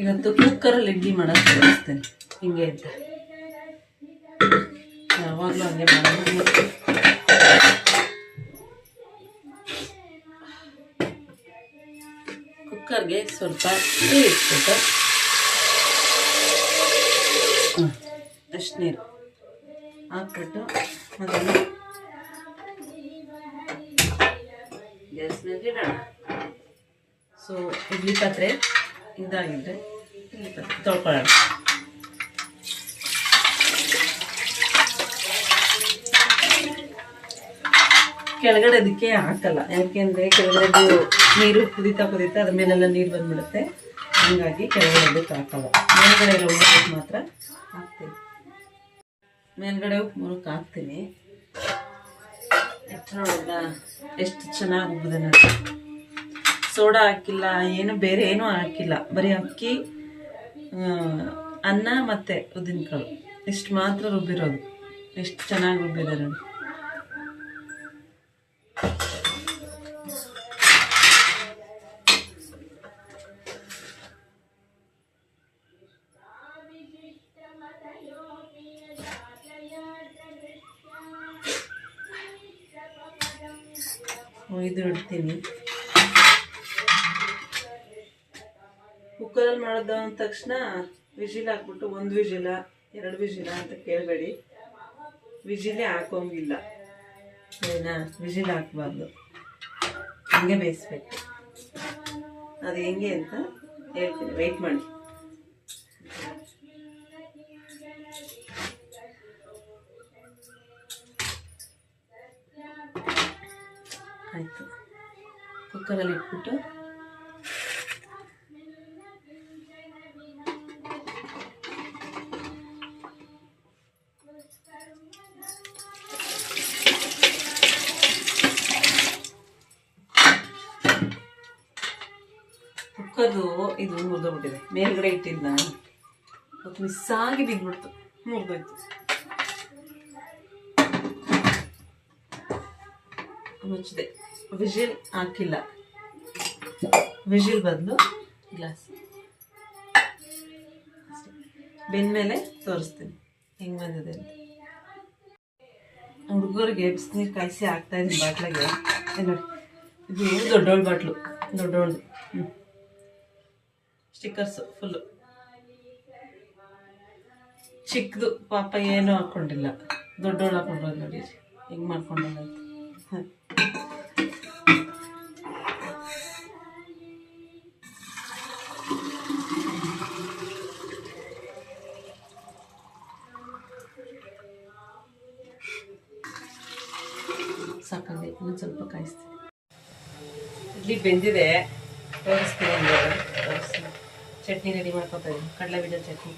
ಇವತ್ತು ಕುಕ್ಕರಲ್ಲಿ ಇಡ್ಲಿ ಮಾಡೋದು ತೋರಿಸ್ತೇನೆ ಹಿಂಗೆ ಅಂತ ಯಾವಾಗಲೂ ಹಂಗೆ ಮಾಡೋದು ಕುಕ್ಕರ್ಗೆ ಸ್ವಲ್ಪ ನೀರು ಇಟ್ಬಿಟ್ಟು. ಅಷ್ಟು ನೀರು ಹಾಕ್ಬಿಟ್ಟು ಅದನ್ನು ಗ್ಯಾಸ್ ಮೇಲೆ ಇಡೋಣ. ಸೊ ಇಡ್ಲಿ ಪಾತ್ರೆ ಪಾತ್ರೆ ತೊಳ್ಕೊಳ್ಳೋಣ ಕೆಳಗಡೆ ಅದಕ್ಕೆ ಹಾಕಲ್ಲ. ಯಾಕೆಂದ್ರೆ ಕೆಳಗಡೆ ನೀರು ಕುದೀತಾ ಕುದೀತಾ ಅದ್ರ ಮೇಲೆಲ್ಲ ನೀರು ಬಂದ್ಬಿಡುತ್ತೆ. ಹಂಗಾಗಿ ಕೆಳಗಡೆ ಅದಕ್ಕೆ ಹಾಕಲ್ಲ ಮೇಲ್ಗಡೆ ಉಪ್ಪು ಮಾತ್ರ ಹಾಕ್ತೀನಿ. ಮೇಲ್ಗಡೆ ಮುರುಕ್ ಹಾಕ್ತೀನಿ. ಎಷ್ಟು ಚೆನ್ನಾಗಿ ಸೋಡಾ ಹಾಕಿಲ್ಲ, ಏನು ಬೇರೆ ಏನೂ ಹಾಕಿಲ್ಲ. ಬರೀ ಅಕ್ಕಿ ಅನ್ನ ಮತ್ತೆ ಉದ್ದಿನಕಾಳು. ಇಷ್ಟು ಮಾತ್ರ ರುಬ್ಬಿರೋದು. ಎಷ್ಟು ಚೆನ್ನಾಗಿ ರುಬ್ಬಿದ್ದಾರೆ ಇದು ಇಡ್ತೀನಿ. ಕುಕ್ಕರಲ್ಲಿ ಮಾಡೋದು ಅಂದ ತಕ್ಷಣ ವಿಜಿಲ್ ಹಾಕ್ಬಿಟ್ಟು ಒಂದು ವಿಜಿಲ, ಎರಡು ವಿಜಿಲ ಅಂತ ಕೇಳಬೇಡಿ. ವಿಜಿಲೇ ಹಾಕೋಂಗಿಲ್ಲ. ಏನಾ? ವಿಜಿಲ್ ಹಾಕ್ಬಾರ್ದು. ಹಂಗೆ ಬೇಯಿಸ್ಬೇಕು. ಅದು ಹೆಂಗೆ ಅಂತ ಹೇಳ್ತೀನಿ. ವೆಯ್ಟ್ ಮಾಡಿ. ಆಯಿತು. ಕುಕ್ಕರಲ್ಲಿ ಇಟ್ಬಿಟ್ಟು ಕುಕ್ಕರ್ದು ಇದು ಮುರಿದೋಗ್ಬಿಟ್ಟಿದೆ. ಮೇಲ್ಗಡೆ ಇಟ್ಟಿದ್ದ ಅದು ಮಿಸ್ ಆಗಿ ಬಿದ್ಬಿಡ್ತು. ಮುರಿದೋಯ್ತು. ಮುಚ್ಚಿದೆ. ವಿಜಿಲ್ ಹಾಕಿಲ್ಲ. ವಿಜಿಲ್ ಬದಲು ಗ್ಲಾಸ್. ಬೆಂದ್ಮೇಲೆ ತೋರಿಸ್ತೀನಿ. ಹೆಂಗೆ ಬಂದಿದೆ ಅಂತ. ಹುಡುಗರಿಗೆ ಬಿಸಿನೀರು ಕಾಯಿಸಿ ಹಾಕ್ತಾ ಬಾಟ್ಲಿಗೆ. ಏ, ನೋಡಿ. ಇದು ದೊಡ್ಡೋಳು ಬಾಟ್ಲು. ದೊಡ್ಡೋಳು ಹ್ಞೂ ಸ್ಟಿಕ್ಕರ್ಸು ಫುಲ್ಲು ಚಿಕ್ಕದು ಪಾಪ ಏನೂ ಹಾಕ್ಕೊಂಡಿಲ್ಲ ದೊಡ್ಡೋಳು ಹಾಕೊಂಡ್ರೆ ನೋಡಿ. ಹೆಂಗೆ ಸಾಕಾಗಿ, ಇನ್ನೊಂದು ಸ್ವಲ್ಪ ಕಾಯಿಸ್ತೀನಿ. ಇಡ್ಲಿ ಬೆಂದಿದೆ. ತೋರಿಸ್ತೀನಿ ಚಟ್ನಿ ರೆಡಿ ಮಾಡ್ಕೊತಾ ಇದ್ದೀನಿ ಕಡಲೆ ಬೀಜ ಚಟ್ನಿ.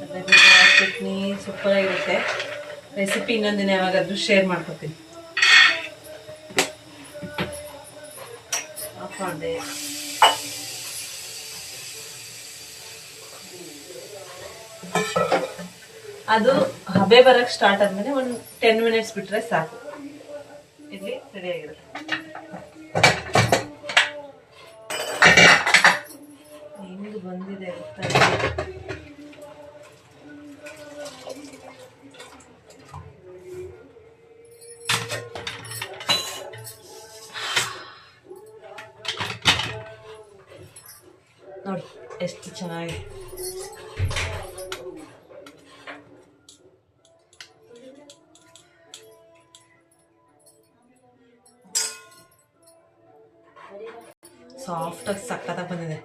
ಕಡಲೆ ಬೀಜ ಚಟ್ನಿ ಸೂಪರಾಗಿರುತ್ತೆ ರೆಸಿಪಿ ಇನ್ನೊಂದಿನ ಯಾವಾಗಾದ್ರೂ ಶೇರ್ ಮಾಡ್ಕೊತೀನಿ. ಆಫ್ ಮಾಡಿದೆ. ಅದು ಹಬೆ ಬರಕ್ ಸ್ಟಾರ್ಟ್ ಆದ್ಮೇಲೆ ಒಂದು ಟೆನ್ ಮಿನಿಟ್ಸ್ ಬಿಟ್ರೆ ಸಾಕು. ಇಲ್ಲಿ ರೆಡಿ ಆಗಿರುತ್ತೆ. ಬಂದಿದೆ ನೋಡಿ ಎಷ್ಟು ಚೆನ್ನಾಗಿದೆ ಸಾಫ್ಟಾಗಿ ಸಕ್ಕತ್ತಾಗಿ ಬಂದಿದೆ.